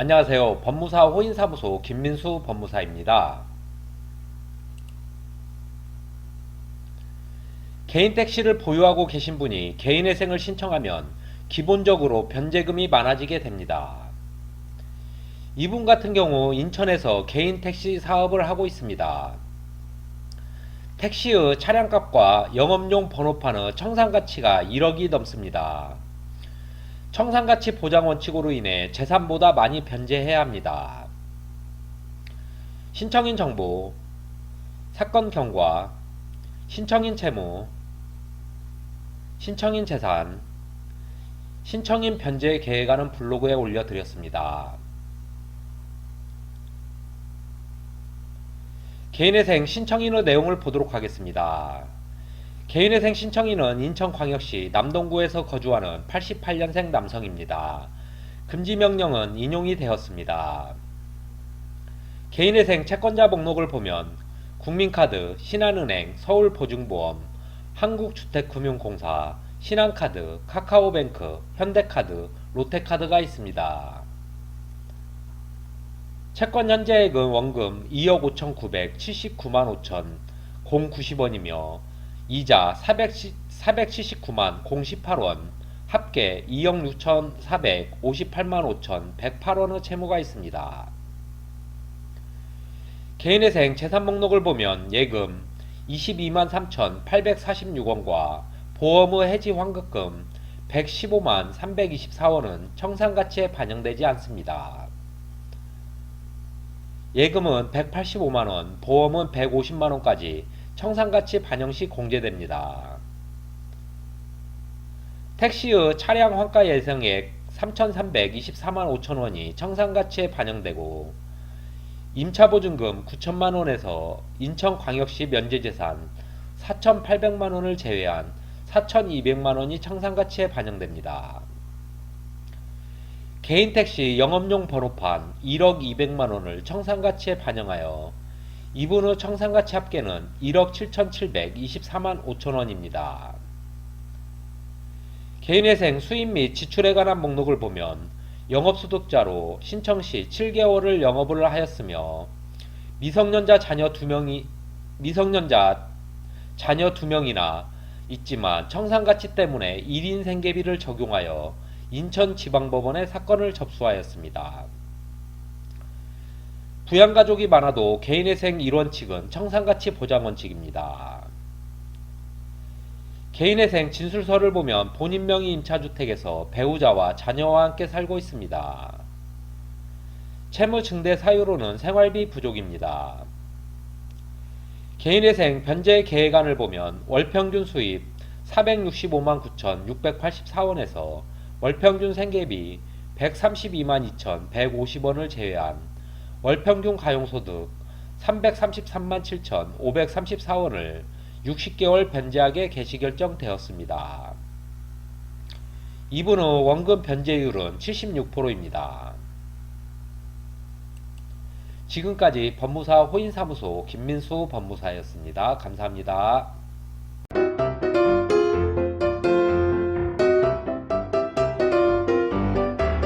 안녕하세요. 법무사 호인사무소 김민수 법무사입니다. 개인 택시를 보유하고 계신 분이 개인회생을 신청하면 기본적으로 변제금이 많아지게 됩니다. 이분 같은 경우 인천에서 개인 택시 사업을 하고 있습니다. 택시의 차량값과 영업용 번호판의 청산가치가 1억이 넘습니다. 청산가치 보장 원칙으로 인해 재산보다 많이 변제해야 합니다. 신청인 정보, 사건 경과, 신청인 채무, 신청인 재산, 신청인 변제 계획안은 블로그에 올려드렸습니다. 개인회생 신청인의 내용을 보도록 하겠습니다. 개인회생 신청인은 인천광역시 남동구에서 거주하는 88년생 남성입니다. 금지명령은 인용이 되었습니다. 개인회생 채권자 목록을 보면 국민카드, 신한은행, 서울보증보험, 한국주택금융공사, 신한카드, 카카오뱅크, 현대카드, 롯데카드가 있습니다. 채권 현재액은 원금 2억 5,979만 5천 090원이며 이자 479만 018원 합계 2억 6,458만 5천 108원의 채무가 있습니다. 개인회생 재산 목록을 보면 예금 22만 3,846원과 보험의 해지 환급금 115만 324원은 청산가치에 반영되지 않습니다. 예금은 185만원, 보험은 150만원까지 청산가치 반영 시 공제됩니다. 택시의 차량 환가 예상액 3,324만 5천원이 청산가치에 반영되고 임차보증금 9천만원에서 인천광역시 면제재산 4,800만원을 제외한 4,200만원이 청산가치에 반영됩니다. 개인 택시 영업용 번호판 1억 200만원을 청산가치에 반영하여 이분의 청산가치 합계는 1억 7,724만 5천원입니다. 개인회생 수입 및 지출에 관한 목록을 보면 영업소득자로 신청 시 7개월을 영업을 하였으며 미성년자 자녀 2명이 미성년자 자녀 2명이나 있지만 청산가치 때문에 1인 생계비를 적용하여 인천지방법원에 사건을 접수하였습니다. 부양가족이 많아도 개인회생 일원칙은 청산가치 보장 원칙입니다. 개인회생 진술서를 보면 본인 명의 임차주택에서 배우자와 자녀와 함께 살고 있습니다. 채무 증대 사유로는 생활비 부족입니다. 개인회생 변제 계획안을 보면 월평균 수입 465만 9,684원에서 월평균 생계비 132만 2,150원을 제외한 월평균 가용소득 333만 7,534원을 60개월 변제하게 개시 결정되었습니다. 이분 의 원금 변제율은 76%입니다. 지금까지 법무사 호인사무소 김민수 법무사였습니다. 감사합니다.